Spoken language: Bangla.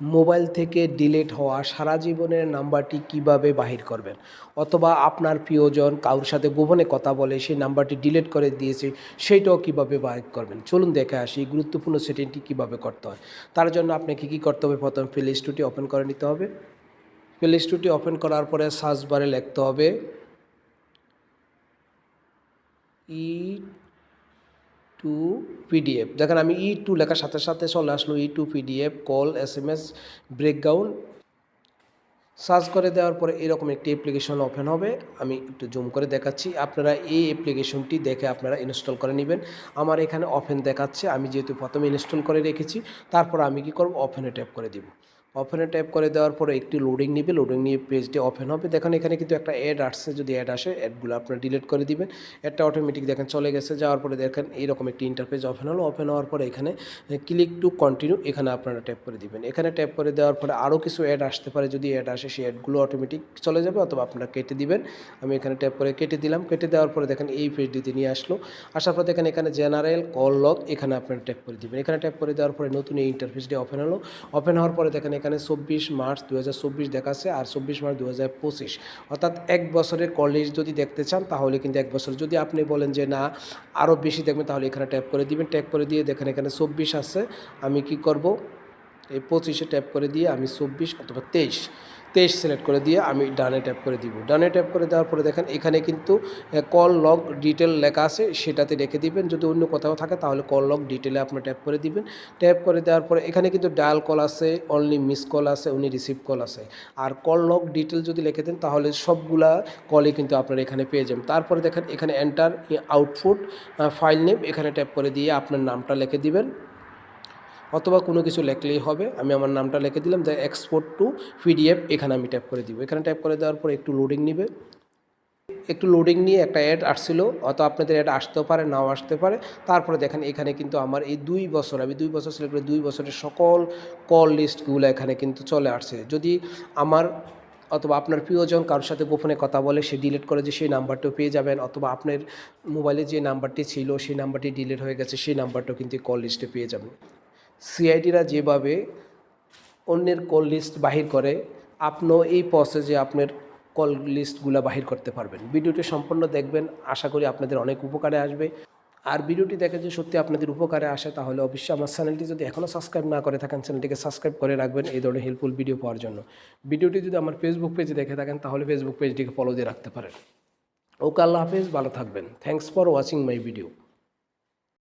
মোবাইল থেকে ডিলিট হওয়া সারা জীবনের নাম্বারটি কীভাবে বাহির করবেন? অথবা আপনার প্রিয়জন কারোর সাথে গোপনে কথা বলে সেই নাম্বারটি ডিলিট করে দিয়েছে, সেইটাও কীভাবে বাহির করবেন? চলুন দেখে আসি গুরুত্বপূর্ণ সেটিংটি কীভাবে করতে হয়। তার জন্য আপনাকে কী করতে হবে? প্রথম প্লে স্টোরটি ওপেন করে নিতে হবে। প্লে স্টোরটি ওপেন করার পরে সার্চ বারে লিখতে হবে ই টু পিডিএফ দেখেন আমি ই টু লেখার সাথে সাথে চলে আসলো E two PDF call S M S breakdown search করে দেওয়ার পরে এরকম একটি অ্যাপ্লিকেশন ওপেন হবে। আমি একটু জুম করে দেখাচ্ছি। আপনারা এই অ্যাপ্লিকেশনটি দেখে আপনারা ইনস্টল করে নেবেন। আমার এখানে ওপেন দেখাচ্ছে। আমি যেহেতু প্রথমে ইনস্টল করে রেখেছি, তারপর আমি কি করব? ওপেনে ট্যাপ করে দিব। ওপেনে ট্যাপ করে দেওয়ার পরে একটি লোডিং নিবে লোডিং নিয়ে পেজটি ওপেন হবে। দেখেন এখানে কিন্তু একটা অ্যাড আসছে, যদি অ্যাড আসে অ্যাডগুলো আপনারা ডিলিট করে দিবেন। অ্যাডটা অটোমেটিক দেখেন চলে গেছে, যাওয়ার পরে দেখেন এইরকম একটি ইন্টারফেস ওপেন হলো। ওপেন হওয়ার পরে এখানে ক্লিক টু কন্টিনিউ এখানে আপনারা ট্যাপ করে দিবেন। এখানে ট্যাপ করে দেওয়ার পরে আরও কিছু অ্যাড আসতে পারে, যদি অ্যাড আসে সেই অ্যাডগুলো অটোমেটিক চলে যাবে, অথবা আপনারা কেটে দিবেন। আমি এখানে ট্যাপ করে কেটে দিলাম। কেটে দেওয়ার পরে দেখেন এই পেজটিতে নিয়ে আসলো। আসার পর দেখেন এখানে জেনারেল কল লগ এখানে আপনারা ট্যাপ করে দিবেন। এখানে ট্যাপ করে দেওয়ার পরে নতুন এই ইন্টারফেসটি ওপেন হলো। ওপেন হওয়ার পরে দেখেন এখানে চব্বিশ মার্চ দু হাজার চব্বিশ দেখাচ্ছে আর চব্বিশ মার্চ দু হাজার পঁচিশ। অর্থাৎ এক বছরের কলেজ যদি দেখতে চান, তাহলে কিন্তু এক বছর। যদি আপনি বলেন যে না আরও বেশি দেখবেন, তাহলে এখানে ট্যাপ করে দিবেন। ট্যাপ করে দিয়ে দেখেন এখানে চব্বিশ আছে। আমি কি করব? এই পঁচিশে ট্যাপ করে দিয়ে আমি চব্বিশ অথবা তেইশ তেইশ সিলেক্ট করে দিয়ে আমি ডানে ট্যাপ করে দিব। ডানে ট্যাপ করে দেওয়ার পরে দেখেন এখানে কিন্তু কল লগ ডিটেল লেখা আছে, সেটাতে রেখে দিবেন। যদি অন্য কোথাও থাকে তাহলে কল লগ ডিটেলে আপনি ট্যাপ করে দিবেন। ট্যাপ করে দেওয়ার পরে এখানে কিন্তু ডায়াল কল আছে অনলি মিস কল আছে, উনি রিসিভ কল আছে। আর কল লগ ডিটেল যদি লিখে দেন তাহলে সবগুলা কলই কিন্তু আপনারা এখানে পেয়ে যাবেন। তারপরে দেখেন এখানে এন্টার আউটপুট ফাইল নেম এখানে ট্যাপ করে দিয়ে আপনার নামটা লিখে দিবেন। অথবা কোনো কিছু লেখলেই হবে। আমি আমার নামটা লিখে দিলাম, যে এক্সপোর্ট টু পিডিএফ এখানে আমি ট্যাপ করে দিব। এখানে ট্যাপ করে দেওয়ার পর একটু লোডিং নিবে। একটু লোডিং নিয়ে একটা অ্যাড আসছিল অত আপনাদের অ্যাড আসতেও পারে, নাও আসতে পারে। তারপরে দেখেন, এখানে কিন্তু আমার এই দুই বছর, আমি দুই বছর সিলেক্ট করে দুই বছরের সকল কল লিস্টগুলো এখানে কিন্তু চলে আসছে। যদি আমার অথবা আপনার প্রিয়জন কারোর সাথে গোপনে কথা বলে, সে ডিলিট করে যে সেই নাম্বারটাও পেয়ে যাবেন, অথবা আপনার মোবাইলে যে নাম্বারটি ছিল, সেই নাম্বারটি ডিলিট হয়ে গেছে, সেই নাম্বারটাও কিন্তু কল লিস্টে পেয়ে যাবেন। সিআইডিরা যেভাবে অন্যের কল লিস্ট বাহির করে, আপনিও এই প্রসেসে আপনার কল লিস্টগুলো বাহির করতে পারবেন। ভিডিওটি সম্পূর্ণ দেখবেন, আশা করি আপনাদের অনেক উপকারে আসবে। আর ভিডিওটি দেখে যে সত্যি আপনাদের উপকারে আসে, তাহলে অবশ্যই আমার চ্যানেলটি যদি এখনও সাবস্ক্রাইব না করে থাকেন, চ্যানেলটিকে সাবস্ক্রাইব করে রাখবেন এই ধরনের হেল্পফুল ভিডিও পাওয়ার জন্য। ভিডিওটি যদি আমার ফেসবুক পেজে দেখে থাকেন, তাহলে ফেসবুক পেজটিকে ফলো দিয়ে রাখতে পারেন। ওকে, আল্লাহ হাফেজ, ভালো থাকবেন। Thanks for watching my video